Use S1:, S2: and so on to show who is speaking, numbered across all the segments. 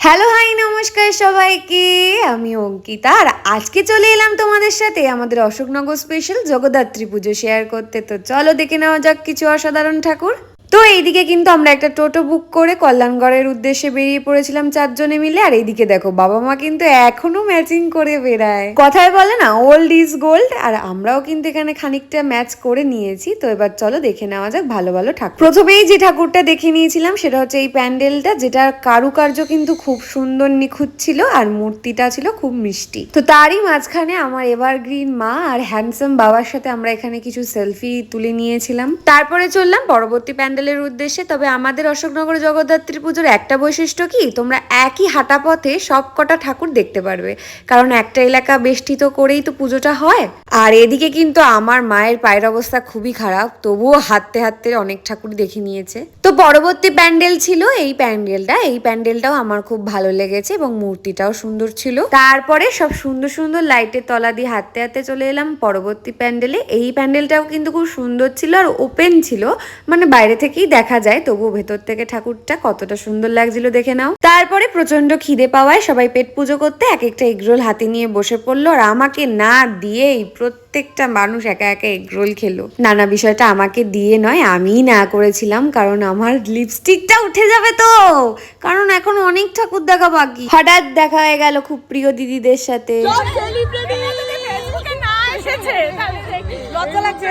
S1: Hello, high, নমস্কার সবাইকে। আমি অঙ্কিতা, আর আজকে চলে এলাম তোমাদের সাথে আমাদের অশোকনগর স্পেশাল জগদ্ধাত্রী পুজো শেয়ার করতে। তো চলো দেখে নেওয়া যাক কিছু অসাধারণ ঠাকুর। তো এইদিকে কিন্তু আমরা একটা টোটো বুক করে কল্যাণগড়ের উদ্দেশ্যে বেরিয়ে পড়েছিলাম চারজনে মিলে। আর এইদিকে দেখো, বাবা মা কিন্তু এখনও ম্যাচিং করে বেড়ায়। কথায় বলে না ওল্ড ইজ গোল্ড আর আমরাও কিন্তু এখানে খানিকটা ম্যাচ করে নিয়েছি। তো এবার চলো দেখে নেওয়া যাক ভালো ভালো ঠাকুর। প্রথমেই যে ঠাকুরটা দেখে নিয়েছিলাম সেটা হচ্ছে এই প্যান্ডেলটা, যেটার কারুকার্য কিন্তু খুব সুন্দর নিখুঁত ছিল আর মূর্তিটা ছিল খুব মিষ্টি। তো তারই মাঝখানে আমার এভারগ্রিন মা আর হ্যান্ডসাম বাবার সাথে আমরা এখানে কিছু সেলফি তুলে নিয়েছিলাম। তারপরে চললাম পরবর্তী প্যান্ডেলের উদ্দেশ্যে, তবে আমাদের অশোকনগর জগদ্ধাত্রী পুজোর একটা বৈশিষ্ট্য কি? তোমরা একই হাঁটা পথে সব কটা ঠাকুর দেখতে পারবে। কারণ একটা এলাকা বেষ্টিত করেই তো পুজোটা হয়। আর এদিকে কিন্তু আমার মায়ের পায়ের অবস্থা খুবই খারাপ, তবুও হাঁটতে হাঁটতে অনেক ঠাকুর দেখে নিয়েছে। তো পরবর্তী প্যান্ডেল ছিল এই প্যান্ডেলটা, এই প্যান্ডেলটাও আমার খুব ভালো লেগেছে এবং মূর্তিটাও সুন্দর ছিল। তারপরে সব সুন্দর সুন্দর লাইটের তলা দিয়ে হাঁটতে হাঁটতে চলে এলাম পরবর্তী প্যান্ডেলে। এই প্যান্ডেলটাও কিন্তু খুব সুন্দর ছিল আর ওপেন ছিল মানে বাইরে থেকেই দেখা যায়, তবুও ভেতর থেকে ঠাকুরটা কতটা সুন্দর লাগছিল দেখে নাও। তারপরে প্রচণ্ড খিদে পাওয়ায় সবাই পেট পুজো করতে এক একটা এগরোল হাতে নিয়ে বসে পড়ল আর আমাকে না দিয়েই প্রত্যেকটা মানুষ একা একা এগরোল খেলো। নানা বিষয়টা আমাকে দিয়ে নয় আমিই না করেছিলাম কারণ আমার লিপস্টিকটা উঠে যাবে তো। কারণ এখন অনেক ঠাকুর দেখা বাকি। হঠাৎ দেখা হয়ে গেল খুব প্রিয় দিদিদের সাথে।
S2: সব সেলিব্রিটি ফেসবুকে না এসেছে। লজ্জা লাগছে।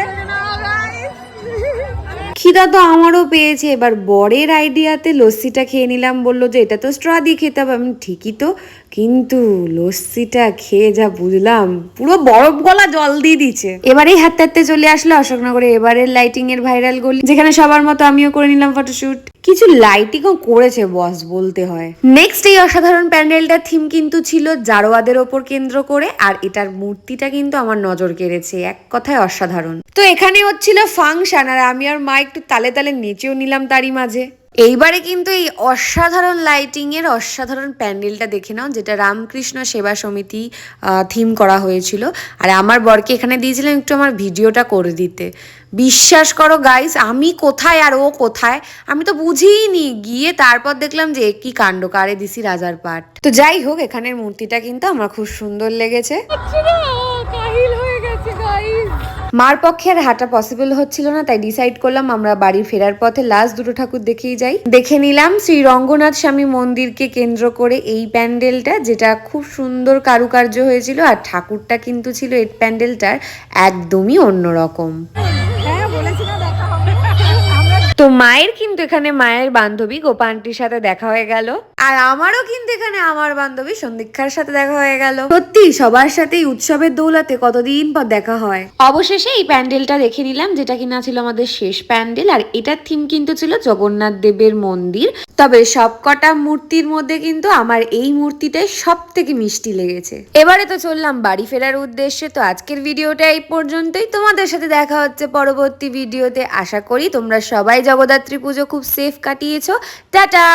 S1: খিদা তো আমারও পেয়েছে। এবার বরের আইডিয়াতে লস্যিটা খেয়ে নিলাম। বলল যে, এটা তো স্ট্র দিয়ে খেতে হবে। আমি ঠিকই তো। কিন্তু লস্যিটা খেয়ে যা বুঝলাম। পুরো বরফ গলা জল দিয়ে দিচ্ছে এবারেই হাঁটতে হাঁটতে চলে আসলো অশোকনগরে। এবারের লাইটিং এর ভাইরাল গলি, যেখানে সবার মতো আমিও করে নিলাম ফটোশুট কিছু লাইটিংও করেছে বস বলতে হয়। নেক্সট এই অসাধারণ প্যান্ডেলটার থিম কিন্তু ছিল জারোয়াদের ওপর কেন্দ্র করে, আর এটার মূর্তিটা কিন্তু আমার নজর কেড়েছে, এক কথায় অসাধারণ। তো এখানে হচ্ছিল ফাংশন আর আমি আর মা একটু তালে তালে নেচেও নিলাম তারই মাঝে। এইবারে কিন্তু এই অসাধারণ লাইটিং এর অসাধারণ প্যান্ডেলটা দেখে নাও, যেটা রামকৃষ্ণ সেবা সমিতি থিম করা হয়েছিল। আর আমার বরকে এখানে দিয়েছিলাম একটু আমার ভিডিওটা করে দিতে। বিশ্বাস করো গাইস আমি কোথায় আর ও কোথায়, আমি তো বুঝিনি গিয়ে তারপর দেখলাম যে কি কাণ্ড, কারে দিছি রাজার পাট তো যাই হোক, এখানের মূর্তিটা কিন্তু আমার খুব সুন্দর লেগেছে।
S2: কাহিল হয়ে গেছে গাইস
S1: মার পক্ষে আর হাঁটা পসিবল হচ্ছিল না, তাই ডিসাইড করলাম আমরা বাড়ি ফেরার পথে লাস্ট দুটো ঠাকুর দেখেই যাই। দেখে নিলাম শ্রী রঙ্গনাথ স্বামী মন্দিরকে কেন্দ্র করে এই প্যান্ডেলটা, যেটা খুব সুন্দর কারুকার্য হয়েছিল আর ঠাকুরটা কিন্তু ছিল এই প্যান্ডেলটার একদমই অন্যরকম।
S2: হ্যাঁ বলেছি না দেখা হবে আমরা
S1: তো মায়ের কিন্তু এখানে মায়ের বান্ধবী গোপা আন্টির সাথে দেখা হয়ে গেল। আর আমারও কিন্তু এখানে আমার বান্ধবী সন্দীক্ষার সাথে দেখা হয়ে গেল। সত্যি, সবার সাথে উৎসবের দৌলাতে কতদিন পর দেখা হয়। অবশেষে এই প্যান্ডেলটা দেখে নিলাম, যেটা কিনা ছিল আমাদের শেষ প্যান্ডেল, আর এটার থিম কিন্তু ছিল জগন্নাথ দেবের মন্দির। তবে সবকটা মূর্তির মধ্যে কিন্তু আমার এই মূর্তিটাই সব থেকে মিষ্টি লেগেছে। এবারে তো চললাম বাড়ি ফেরার উদ্দেশ্যে, তো আজকের ভিডিওটা এই পর্যন্তই। তোমাদের সাথে দেখা হচ্ছে পরবর্তী ভিডিওতে। আশা করি তোমরা সবাই জগদ্ধাত্রী পুজো খুব সেফ কাটিয়েছো। টাটা!